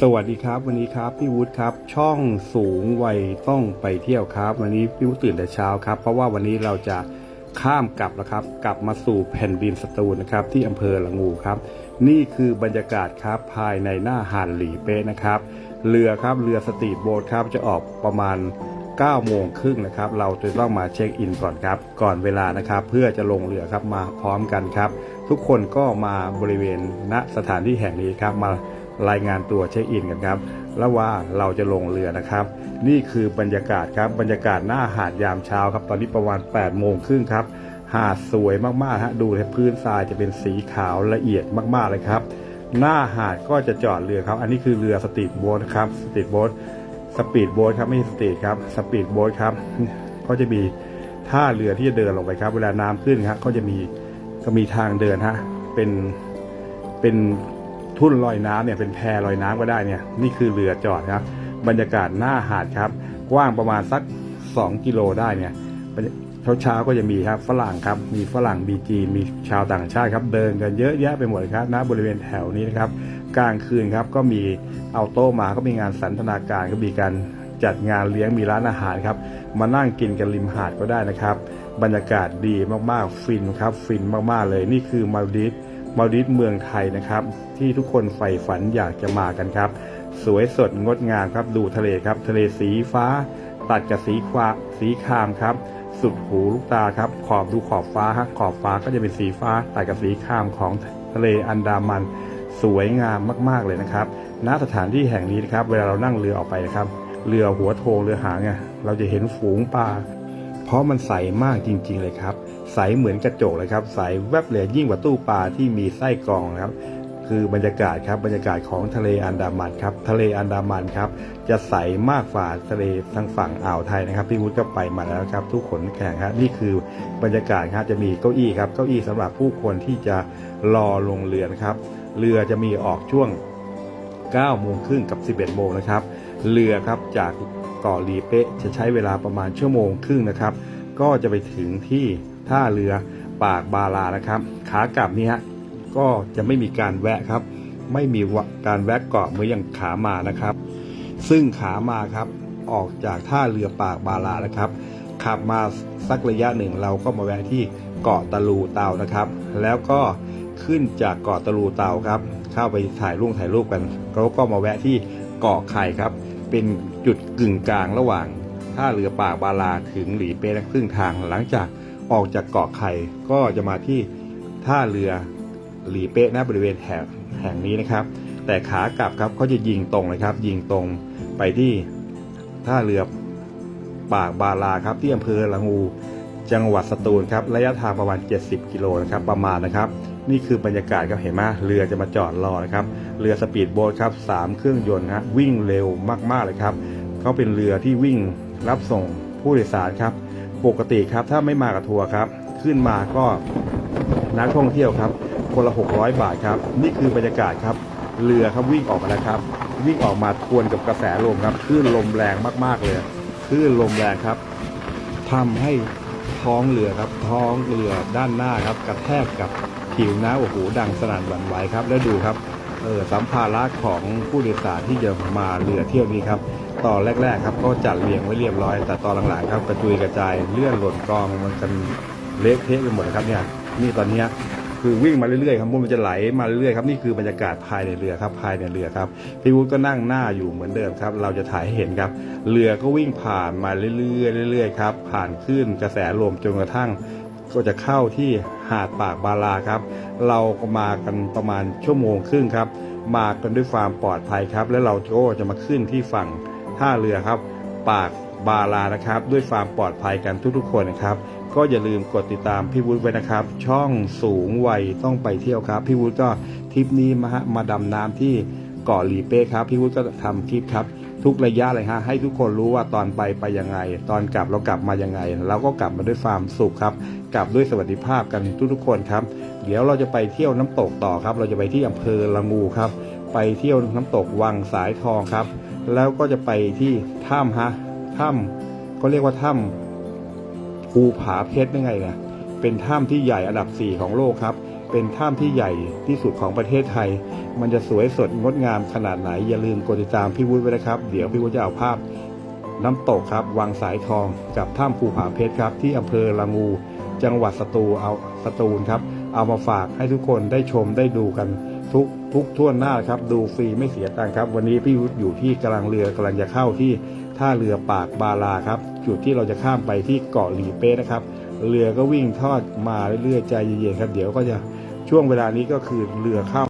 สวัสดีครับ วันนี้ครับพี่วุฒิครับ ช่องสูงวัยต้องไปเที่ยวครับ วันนี้พี่วุฒิตื่นแต่เช้าครับ เพราะว่าวันนี้เราจะข้ามกลับแล้วครับ กลับมาสู่แผ่นดินสตูลนะครับ ที่อำเภอละงูครับ นี่คือบรรยากาศครับภายในหน้าหาดหลีเป๊ะนะครับ เรือครับเรือสตรีทโบ๊ทครับจะออกประมาณ9โมงครึ่งนะครับ เราจะต้องมาเช็คอินก่อนครับ ก่อนเวลานะครับ เพื่อจะลงเรือครับมาพร้อมกันครับ ทุกคนก็มาบริเวณณสถานที่แห่งนี้ครับมา รายงานตัวเช็คอินกันครับ แล้วว่าเราจะลงเรือนะครับ นี่คือบรรยากาศครับบรรยากาศหน้าหาดยามเช้าครับ ตอนนี้ประมาณ8โมงครึ่งครับ หาดสวยมากๆฮะดูเลยพื้นทรายจะเป็นสีขาวละเอียดมากๆเลยครับ หน้าหาดก็จะจอดเรือครับ อันนี้คือเรือสตรีทโบ๊ทครับสตรีทโบ๊ทสปีดโบ๊ทครับไม่ใช่สตรีทครับสปีดโบ๊ทครับก็จะมีท่าเรือที่จะเดินลงไปครับ เวลาน้ำขึ้นครับก็จะมีก็มีทางเดินฮะเป็นเป็น ทุ่นลอยน้ำเนี่ยเป็นแพลอยน้ำก็ได้เนี่ยนี่คือเรือจอดครับ บรรยากาศหน้าหาดครับ กว้างประมาณสัก 2 กิโลได้เนี่ยเช้าเช้าๆก็จะมีครับฝรั่งครับมีฝรั่งบีจีมีชาวต่างชาติครับเดินกันเยอะแยะไปหมดครับณบริเวณแถวนี้นะครับกลางคืนครับก็มีเอาโต๊ะมาก็มีงานสันทนาการก็มีการจัดงานเลี้ยงมีร้านอาหารครับ มานั่งกินกันริมหาดก็ได้นะครับ บรรยากาศดีมากๆฟินครับ ฟินมากๆเลยนี่คือมาลดิฟ มาดิฟเมืองไทยนะครับ ที่ทุกคนใฝ่ฝันอยากจะมากันครับ สวยสดงดงามครับ ดูทะเลครับ ทะเลสีฟ้า ตัดกับสีควาสีครามครับ สุดหูลูกตาครับ ขอบดูขอบฟ้าฮะขอบฟ้าก็จะเป็นสีฟ้า ตัดกับสีครามของทะเลอันดามัน สวยงามมาก ๆเลยนะครับณสถานที่แห่งนี้นะครับ เวลาเรานั่งเรือออกไปนะครับ เรือหัวโทงเรือหางเนี่ยเราจะเห็นฝูงปลา ราะมันใสมากจริง ๆ เลยครับ ใสเหมือนกระจกเลยครับ ใสแวบเลยยิ่งกว่าตู้ปลาที่มีไส้กรองนะครับ คือบรรยากาศครับบรรยากาศของทะเลอันดามันครับ ทะเลอันดามันครับ จะใสมากกว่าทะเลทางฝั่งอ่าวไทยนะครับพี่วุฒิก็ไปมาแล้วครับ ทุกคนแข่งครับนี่คือบรรยากาศครับจะมีเก้าอี้ครับเก้าอี้สำหรับผู้คนที่จะรอลงเรือนะครับ เรือจะมีออกช่วง9โมงครึ่งกับ 11 โมงนะครับ เรือครับจากเกาะลีเป๊ะจะใช้เวลาประมาณชั่วโมงครึ่งนะครับ ก็จะไปถึงที่ท่าเรือปากบาลานะครับ ขากลับนี่ฮะก็จะไม่มีการแวะครับ ไม่มีการแวะเกาะเหมือนอย่างขามานะครับ ซึ่งขามาครับออกจากท่าเรือปากบาลานะครับ ขับมาสักระยะหนึ่งเราก็มาแวะที่เกาะตะลูเตานะครับ แล้วก็ขึ้นจากเกาะตะลูเตาครับ เข้าไปถ่ายรูปถ่ายรูปกันแล้วก็มาแวะที่เกาะไข่ครับ เป็นจุดกึ่งกลางระหว่าง ท่าเรือปากบาลาถึงหลีเป๊ะครึ่งทางหลังจากออกจากเกาะไข่ก็จะมาที่ท่าเรือหลีเป๊ะนะบริเวณแถบแห่งนี้นะครับ แต่ขากลับครับเขาจะยิงตรงเลยครับ ยิงตรงไปที่ท่าเรือปากบาลาครับที่อำเภอละงูจังหวัดสตูลครับระยะทางประมาณ 70 กิโลนะครับประมาณนะครับ นี่คือบรรยากาศครับเห็นไหมเรือจะมาจอดรอนะครับเรือสปีดโบ๊ทครับสามเครื่องยนต์ฮะวิ่งเร็วมากๆเลยครับเขาเป็นเรือที่วิ่ง รับส่งผู้โดยสารครับ ปกติครับถ้าไม่มากับทัวร์ครับ ขึ้นมาก็นักท่องเที่ยวครับ คนละ 600 บาทครับ นี่คือบรรยากาศครับ เรือครับวิ่งออกมาแล้วครับ วิ่งออกมาทวนกับกระแสลมครับคลื่นลมแรงมากๆเลยคลื่นลมแรงครับทำให้ท้องเรือครับ ท้องเรือด้านหน้าครับ กระแทกกับผิวน้ำโอ้โหดังสนั่นหวั่นไหวครับ แล้วดูครับเออสัมภาระของผู้โดยสารที่จะมาเรือเที่ยวนี้ครับ ตอนแรก ๆ ครับก็จัดเรียงไว้เรียบร้อย แต่ตอนหลังๆครับกระจุยกระจายเลื่อนหล่นกองมันกันเละเทะไปหมดครับเนี่ยนี่ตอนนี้คือวิ่งมาเรื่อยๆครับมันจะไหลมาเรื่อยๆครับนี่คือบรรยากาศภายในเรือครับภายในเรือครับพี่วุฒิก็นั่งหน้าอยู่เหมือนเดิมครับ เราจะถ่ายให้เห็นครับ เรือก็วิ่งผ่านมาเรื่อยๆเรื่อยๆครับผ่านคลื่นกระแสลมจนกระทั่ง ก็จะเข้าที่หาดปากบาลาครับ เราก็มากันประมาณชั่วโมงครึ่งครับ มากันด้วยความปลอดภัยครับ แล้วเราก็จะมาขึ้นที่ฝั่ง ท่าเรือครับ ปากบาลานะครับ ด้วยความปลอดภัยกันทุกๆ คนนะครับ ก็อย่าลืมกดติดตามพี่วุฒิไว้นะครับ ช่องสูงวัยต้องไปเที่ยวครับ พี่วุฒิก็ทริปนี้มาฮะมาดำน้ำที่เกาะหลีเป้ครับ พี่วุฒิก็ทำคลิปครับทุกระยะเลยฮะให้ทุกคนรู้ว่าตอนไปไปยังไง ตอนกลับเรากลับมายังไง เราก็กลับมาด้วยความสุขครับ กลับด้วยสวัสดิภาพกันทุกๆคนครับ เดี๋ยวเราจะไปเที่ยวน้ำตกต่อครับ เราจะไปที่อำเภอละงูครับ ไปเที่ยวน้ำตกวังสายทองครับ แล้วก็จะไปที่ถ้ำฮะถ้ำก็เรียกว่าถ้ำภูผาเพชรยังไงนะเป็นถ้ำที่ใหญ่อันดับ 4 ของโลกครับ เป็นถ้ำที่ใหญ่ที่สุดของประเทศไทย มันจะสวยสดงดงามขนาดไหน อย่าลืมกดติดตามพี่วุฒิไว้นะครับ เดี๋ยวพี่วุฒิจะเอาภาพน้ำตกครับ วังสายทองกับถ้ำภูผาเพชรครับ ที่อำเภอละงู จังหวัดสตูเอาสตูลครับ เอามาฝากให้ทุกคนได้ชมได้ดูกันทุก ทุกทั่วหน้าครับ ดูฟรีไม่เสียตังค์ครับ วันนี้พี่วุฒิอยู่ที่กำลังเรือกำลังจะเข้าที่ท่าเรือปากบาลาครับ จุดที่เราจะข้ามไปที่เกาะหลีเป้นะครับ เรือก็วิ่งทอดมาเรื่อยๆใจเย็นๆครับ เดี๋ยวก็จะช่วงเวลานี้ก็คือเรือเข้า